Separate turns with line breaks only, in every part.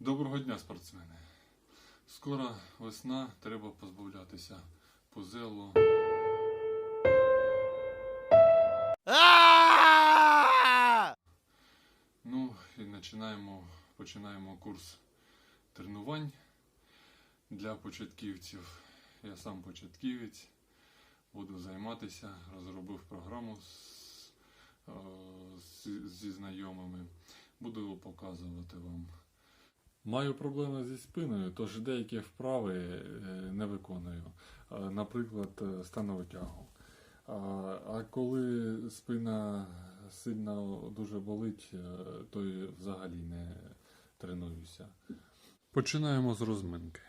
Доброго дня, спортсмени! Скоро весна, треба позбавлятися позелу. Ну і починаємо, починаємо курс тренувань для початківців. Я сам початківець, буду займатися, розробив програму з, е, з- зі знайомими. Буду показувати вам. Маю проблеми зі спиною, тож деякі вправи е, не виконую. Наприклад, е, станову тягу. А, а коли спина сильно дуже болить, е, то й взагалі не тренуюся. Починаємо з розминки.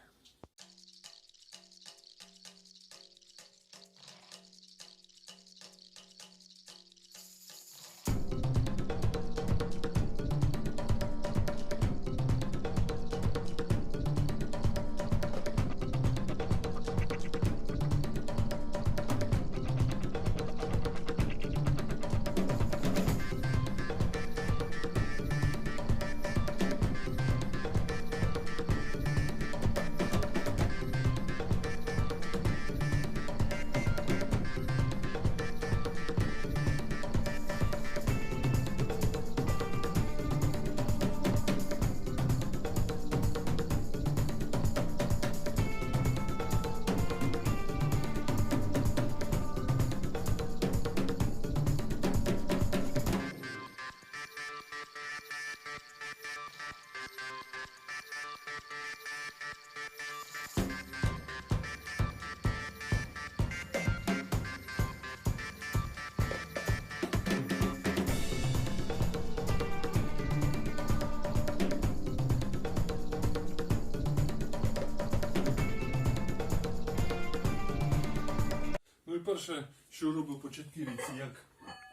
Перше, що робить початківець, як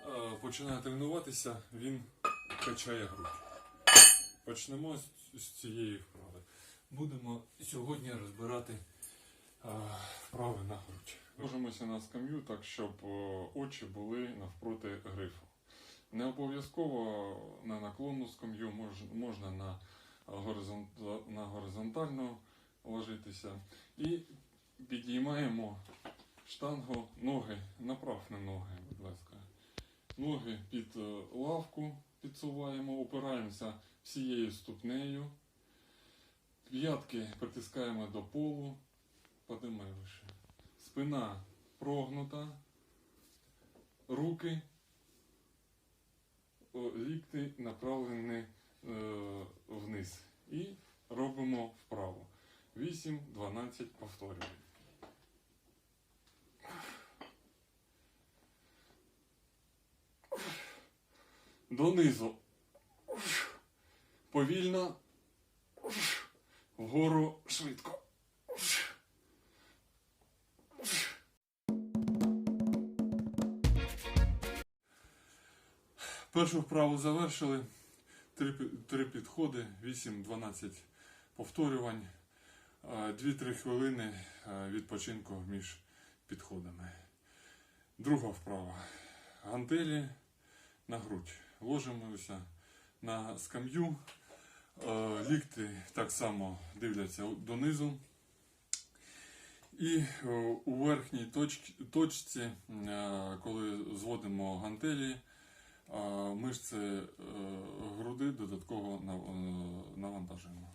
е, починає тренуватися, він качає грудь. Почнемо з, з цієї вправи. Будемо сьогодні розбирати е, вправи на грудь. Ложимося на скам'ю так, щоб е, очі були навпроти грифу. Не обов'язково на наклонну скам'ю, мож, можна на горизонтальну ложитися. І підіймаємо штангу, ноги, на ноги, будь ласка. Ноги під е, лавку підсуваємо, опираємося всією ступнею. П'ятки притискаємо до полу, подимай лише. Спина прогнута, руки, лікти направлені е, вниз. І робимо вправо. 8-12 повторюємо. Донизу. Повільно. Вгору швидко. Першу вправу завершили. Три, три підходи, 8-12 повторювань, 2-3 хвилини е, відпочинку між підходами. Друга вправа. Гантелі на грудь. Ложимося на скам'ю. Е, Лікти так само дивляться донизу. І е, у верхній точці, е, коли зводимо гантелі, мишці груди додатково нав- навантажуємо.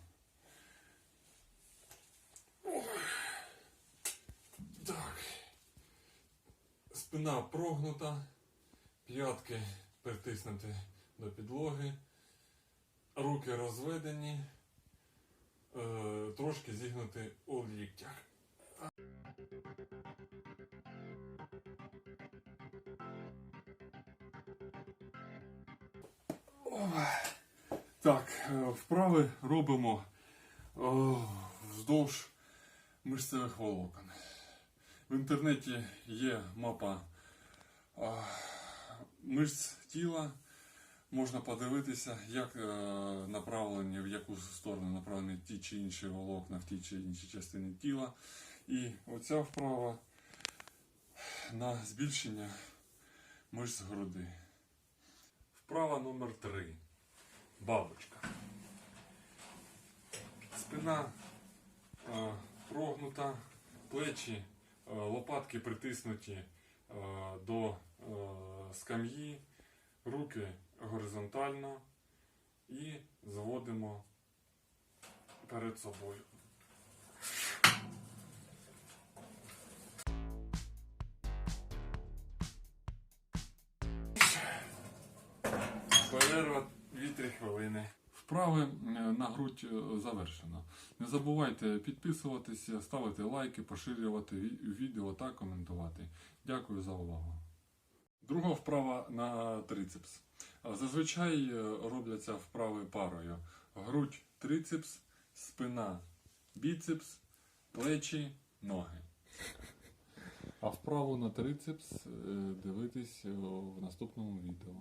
Так. Спина прогнута. П'ятки притиснуті до підлоги, руки розведені, е, трошки зігнуті у ліктях. Так, е, вправи робимо вздовж мишцевих волокон. В інтернеті є мапа мишць тіла. Можна подивитися, як е, направлені, в яку сторону направлені ті чи інші волокна в тій чи іншій частині тіла. І оця вправа на збільшення мишць груди. Вправа номер 3. Бабочка. Спина е, прогнута, плечі, е, лопатки притиснуті до скам'ї, руки горизонтально і заводимо перед собою. Перерва 2-3 хвилини. Вправи е, на грудь е, завершено. Не забувайте підписуватися, ставити лайки, поширювати відео та коментувати. Дякую за увагу. Друга вправа на трицепс. Зазвичай е, робляться вправи парою. Грудь трицепс, спина біцепс, плечі, ноги. А вправу на трицепс е, дивитись е, в наступному відео.